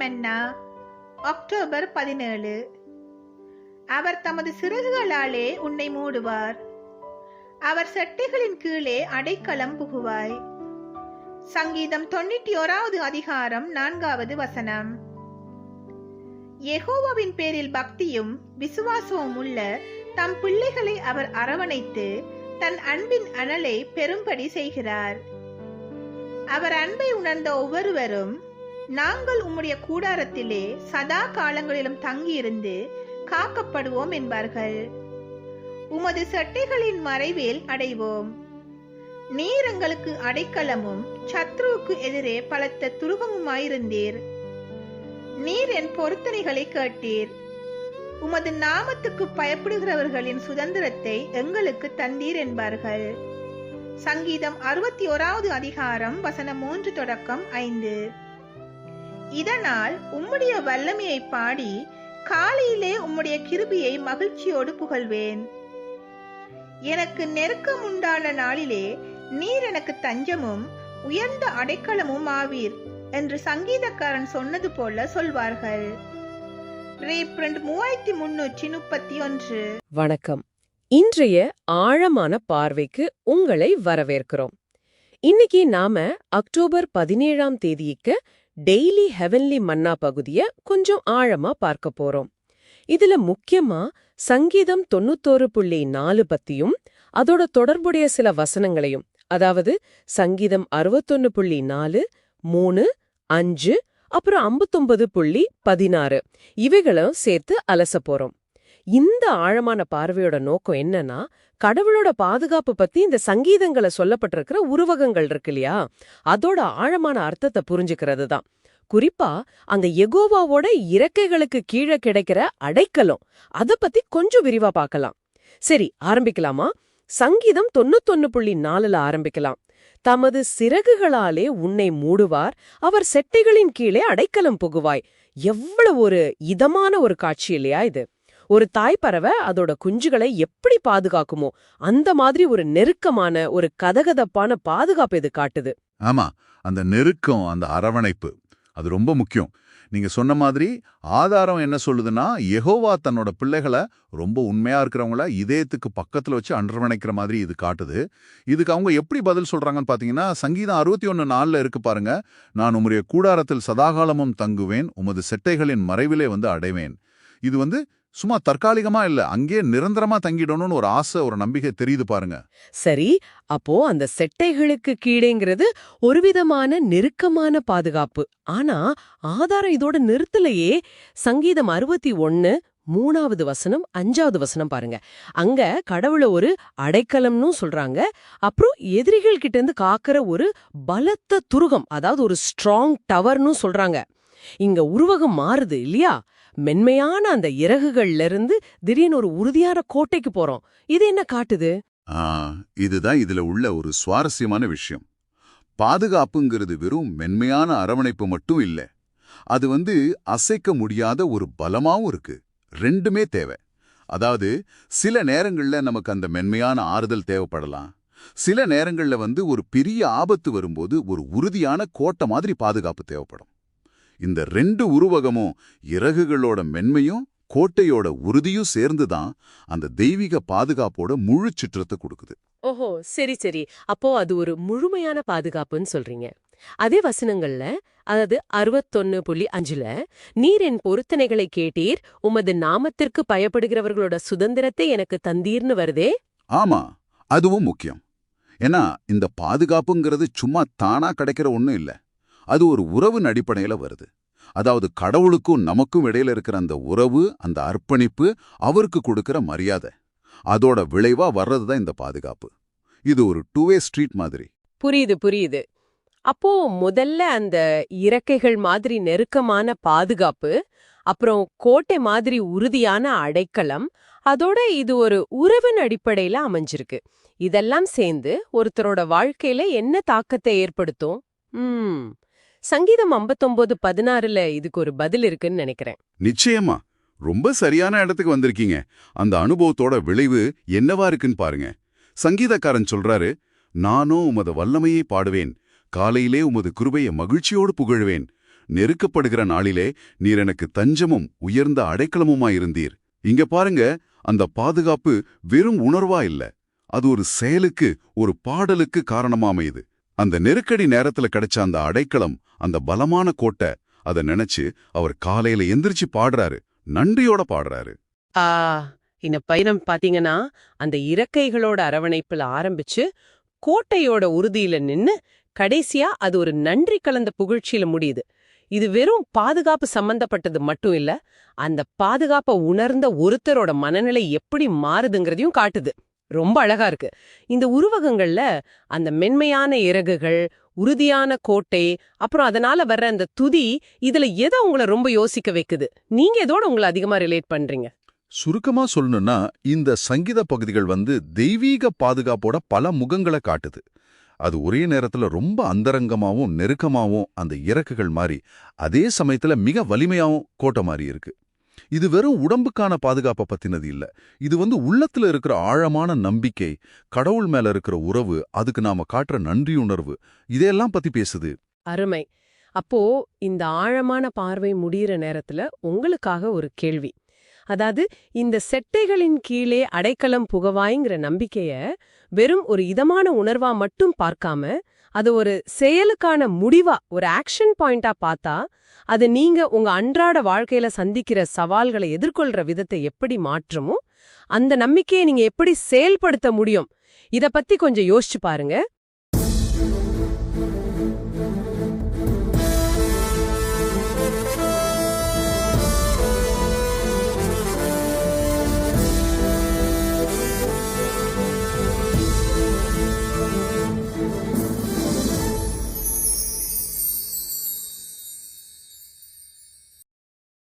பரலோக அக்டோபர் பதினேழு. அவர் தமது சிறகுகளாலே உன்னை மூடுவார். அவர் செட்டைகளின் கீழே அடைக்கலம் புகுவாய். சங்கீதம் தொண்ணூற்றி ஓராவது அதிகாரம் நான்காவது வசனம். எகோவாவின் பேரில் பக்தியும் விசுவாசமும் உள்ள தம் பிள்ளைகளை அவர் அரவணைத்து தன் அன்பின் அனலை பெரும்படி செய்கிறார். அவர் அன்பை உணர்ந்த ஒவ்வொருவரும் நாங்கள் உம்முடைய கூடாரத்திலே சதா காலங்களிலும் தங்கியிருந்து காக்கப்படுவோம் என்பார்கள். உமது சட்டைகளின் மறைவேல் அடைவோம். நீர் எங்களுக்கு அடைக்கலமும் சத்ருவுக்கு எதிரே பலத்த துருவமுமாயிருந்தீர் நீர் என் பொருத்தனைகளை கேட்டீர். உமது நாமத்துக்கு பயப்படுகிறவர்களின் சுதந்திரத்தை எங்களுக்கு தந்தீர் என்பார்கள். சங்கீதம் அறுபத்தி ஓராவது அதிகாரம் வசனம் மூன்று தொடக்கம் ஐந்து. இதனால் உம்முடைய வல்லமையை பாடி காலையிலே உம்முடைய கிருபியை மகிழ்ச்சியோடு புகழ்வேன். எனக்கு நெருக்கம் உண்டான நாளிலே நீர் எனக்கு தஞ்சமும் உயர்ந்த அடைக்கலமும் ஆவீர் என்று சங்கீதக்காரன் சொன்னது போல சொல்வார்கள். மூவாயிரத்தி முன்னூற்றி முப்பத்தி ஒன்று. வணக்கம். இன்றைய ஆழமான பார்வைக்கு உங்களை வரவேற்கிறோம். இன்னைக்கு நாம அக்டோபர் பதினேழாம் தேதிக்கு டெய்லி ஹெவன்லி மன்னா பகுதிய கொஞ்சம் ஆழமா பார்க்க போறோம். இதுல முக்கியமா சங்கீதம் தொண்ணூத்தோரு புள்ளி நாலு பத்தியும் அதோட தொடர்புடைய சில வசனங்களையும் அதாவது சங்கீதம் அறுபத்தொன்னு புள்ளி நாலு மூணு அஞ்சு அப்புறம் ஐம்பத்தொன்பது புள்ளி பதினாறு இவைகளும் சேர்த்து அலச போறோம். இந்த ஆழமான பார்வையோட நோக்கம் என்னன்னா கடவுளோட பாதுகாப்பு பத்தி இந்த சங்கீதங்களை சொல்லப்பட்டிருக்கிற உருவகங்கள் இருக்கு இல்லையா? அதோட ஆழமான அர்த்தத்தை புரிஞ்சுக்கிறது தான். குறிப்பா அந்த எகோவாவோட இறக்கைகளுக்கு கீழே கிடைக்கிற அடைக்கலம். அத பத்தி கொஞ்சம் விரிவா பார்க்கலாம். சரி ஆரம்பிக்கலாமா? சங்கீதம் தொண்ணூத்தொன்னு புள்ளி நாலுல ஆரம்பிக்கலாம். தமது சிறகுகளாலே உன்னை மூடுவார் அவர் செட்டைகளின் கீழே அடைக்கலம் புகுவாய். எவ்வளவு ஒரு இதமான ஒரு காட்சி இல்லையா இது. ஒரு தாய் அதோட குஞ்சுகளை எப்படி பாதுகாக்குமோ அந்த மாதிரி ஒரு நெருக்கமான ஒரு கதகதப்பான பாதுகாப்பு இது காட்டுது. ஆமா அந்த நெருக்கம் அந்த அரவணைப்பு அது ரொம்ப முக்கியம். நீங்க சொன்ன மாதிரி ஆதாரம் என்ன சொல்லுதுன்னா எகோவா தன்னோட பிள்ளைகளை ரொம்ப உண்மையா இருக்கிறவங்கள இதயத்துக்கு பக்கத்துல வச்சு அன்றவணைக்கிற மாதிரி இது காட்டுது. இதுக்கு அவங்க எப்படி பதில் சொல்றாங்கன்னு பாத்தீங்கன்னா சங்கீதம் அறுபத்தி ஒன்னு நாலுல இருக்கு பாருங்க நான் உம்முடைய கூடாரத்தில் சதாகாலமும் தங்குவேன் உமது செட்டைகளின் மறைவிலே வந்து அடைவேன். இது வந்து சும்மா தற்காலிகமா இல்ல அங்கேயே நிரந்தரமா தங்கிடணும்னு ஒரு ஆசை ஒரு நம்பிக்கை தெரியுது பாருங்க. சரி அப்போ அந்த செட்டைகளுக்கு கீழேங்கிறது ஒரு விதமான நெருக்கமான பாதுகாப்பு. ஆனா ஆதாரம் இதோட நிறுத்தலையே. சங்கீதம் அறுபத்தி ஒன்னு மூணாவது வசனம் அஞ்சாவது வசனம் பாருங்க. அங்க கடவுள ஒரு அடைக்கலம்னு சொல்றாங்க. அப்புறம் எதிரிகள் கிட்ட இருந்து காக்கிற ஒரு பலத்த துருகம் அதாவது ஒரு ஸ்ட்ராங் டவர்னு சொல்றாங்க. இங்க உருவகம் மாறுது இல்லையா? மென்மையான அந்த இறகுகள்ல இருந்து திடீர்னு ஒரு உறுதியான கோட்டைக்கு போறோம். இது என்ன காட்டுது? ஆ, இதுதான் இதுல உள்ள ஒரு சுவாரஸ்யமான விஷயம். பாதுகாப்புங்கிறது வெறும் மென்மையான அரவணைப்பு மட்டும் இல்ல. அது வந்து அசைக்க முடியாத ஒரு பலமாவும் இருக்கு. ரெண்டுமே தேவை. அதாவது சில நேரங்கள்ல நமக்கு அந்த மென்மையான ஆறுதல் தேவைப்படலாம். சில நேரங்கள்ல வந்து ஒரு பெரிய ஆபத்து வரும்போது ஒரு உறுதியான கோட்டை மாதிரி பாதுகாப்பு தேவைப்படும். இந்த ரெண்டு உருவகமும் இறகுகளோட மென்மையும் கோட்டையோட உறுதியும் சேர்ந்து தான் அந்த தெய்வீக பாதுகாப்போட முழு சிற்றத்தை கொடுக்குது. ஓஹோ சரி சரி. அப்போ அது ஒரு முழுமையான பாதுகாப்புன்னு சொல்றீங்க. அதே வசனங்கள்ல அதாவது அறுபத்தொன்னு புள்ளி அஞ்சுல நீர் என் பொருத்தனைகளை கேட்டீர் உமது நாமத்திற்கு பயப்படுகிறவர்களோட சுதந்திரத்தை எனக்கு தந்தீர்னு வருதே? ஆமா அதுவும் முக்கியம். ஏன்னா இந்த பாதுகாப்புங்கிறது சும்மா தானா கிடைக்கிற ஒண்ணும் இல்ல. அது ஒரு உறவின் அடிப்படையில வருது. அதாவது கடவுளுக்கும் நமக்கும் இடையில இருக்கிற அந்த உறவு அந்த அர்ப்பணிப்பு அவருக்கு கொடுக்கிற மரியாதை. அதோட விளைவா வர்றது தான் இந்த பாதுகாப்பு. இது ஒரு டூ வே ஸ்ட்ரீட் மாதிரி. புரியுது புரியுது. அப்போ முதல்ல அந்த இறக்கைகள் மாதிரி நெருக்கமான பாதுகாப்பு அப்புறம் கோட்டை மாதிரி உறுதியான அடைக்கலம் அதோட இது ஒரு உறவின் அடிப்படையில அமைஞ்சிருக்கு. இதெல்லாம் சேர்ந்து ஒருத்தரோட வாழ்க்கையில என்ன தாக்கத்தை ஏற்படுத்தும்? ம். சங்கீதம் 59 பதினாறுல இதுக்கு ஒரு பதில் இருக்குன்னு நினைக்கிறேன். நிச்சயமா. ரொம்ப சரியான இடத்துக்கு வந்திருக்கீங்க. அந்த அனுபவத்தோட விளைவு என்னவா இருக்குன்னு பாருங்க. சங்கீதக்காரன் சொல்றாரு நானும் உமது வல்லமையை பாடுவேன். காலையிலே உமது கிருபையை மகிழ்ச்சியோடு புகழ்வேன். நெருக்கப்படுகிற நாளிலே நீர் எனக்கு தஞ்சமும் உயர்ந்த அடைக்கலமுமாயிருந்தீர் இங்க பாருங்க அந்த பாதுகாப்பு வெறும் உணர்வா இல்ல. அது ஒரு செயலுக்கு ஒரு பாடலுக்கு காரணமா அமையுது அந்த நெருக்கடி நேரத்துல கிடைச்ச அந்த அடைக்கலம் அந்த பலமான கோட்டை அத நினைச்சு அவர் காலையில எந்திரிச்சு பாடுறாரு. நன்றியோட பாடுறாரு. ஆ இந்த பயணம் பாத்தீங்கன்னா அந்த இறக்கைகளோட அரவணைப்புல ஆரம்பிச்சு கோட்டையோட உறுதியில நின்னு கடைசியா அது ஒரு நன்றி கலந்த புகழ்ச்சியில முடியுது. இது வெறும் பாதுகாப்பு சம்பந்தப்பட்டது மட்டும் இல்ல அந்த பாதுகாப்ப உணர்ந்த ஒருத்தரோட மனநிலை எப்படி மாறுதுங்கிறதையும் காட்டுது. ரொம்ப அழகா இருக்கு. இந்த உருவகங்கள்ல அந்த மென்மையான இறகுகள் உறுதியான கோட்டை அப்புறம் அதனால வர்ற அந்த துதி இதுல எதை உங்களை ரொம்ப யோசிக்க வைக்குது? நீங்க எதோட உங்களை அதிகமா ரிலேட் பண்றீங்க? சுருக்கமா சொல்லணும்னா இந்த சங்கீத பகுதிகள் வந்து தெய்வீக பாதுகாப்போட பல முகங்களை காட்டுது. அது ஒரே நேரத்துல ரொம்ப அந்தரங்கமாவும் நெருக்கமாவும் அந்த இறக்குகள் மாதிரி அதே சமயத்துல மிக வலிமையாவும் கோட்டை மாதிரி இருக்கு. இது வெறும் உடம்புக்கான பாதுகாப்பை பத்தினது இல்ல. இது வந்து உள்ளத்துல இருக்கிற ஆழமான நம்பிக்கை கடவுள் மேல இருக்கிற உறவு அதுக்கு நாம காட்டுற நன்றியுணர்வு இதையெல்லாம் பத்தி பேசுது. அருமை. அப்போ இந்த ஆழமான பார்வை முடியிற நேரத்துல உங்களுக்காக ஒரு கேள்வி. அதாவது இந்த செட்டைகளின் கீழே அடைக்கலம் புகவாய்ங்கிற நம்பிக்கைய வெறும் ஒரு இதமான உணர்வா மட்டும் பார்க்காம அது ஒரு செயலுக்கான முடிவா ஒரு ஆக்ஷன் பாயிண்டா பார்த்தா அது நீங்க உங்க அன்றாட வாழ்க்கையில சந்திக்கிற சவால்களை எதிர்கொள்ற விதத்தை எப்படி மாற்றுமோ அந்த நம்பிக்கையை நீங்க எப்படி செயல்படுத்த முடியும் இத பத்தி கொஞ்சம் யோசிச்சு பாருங்க.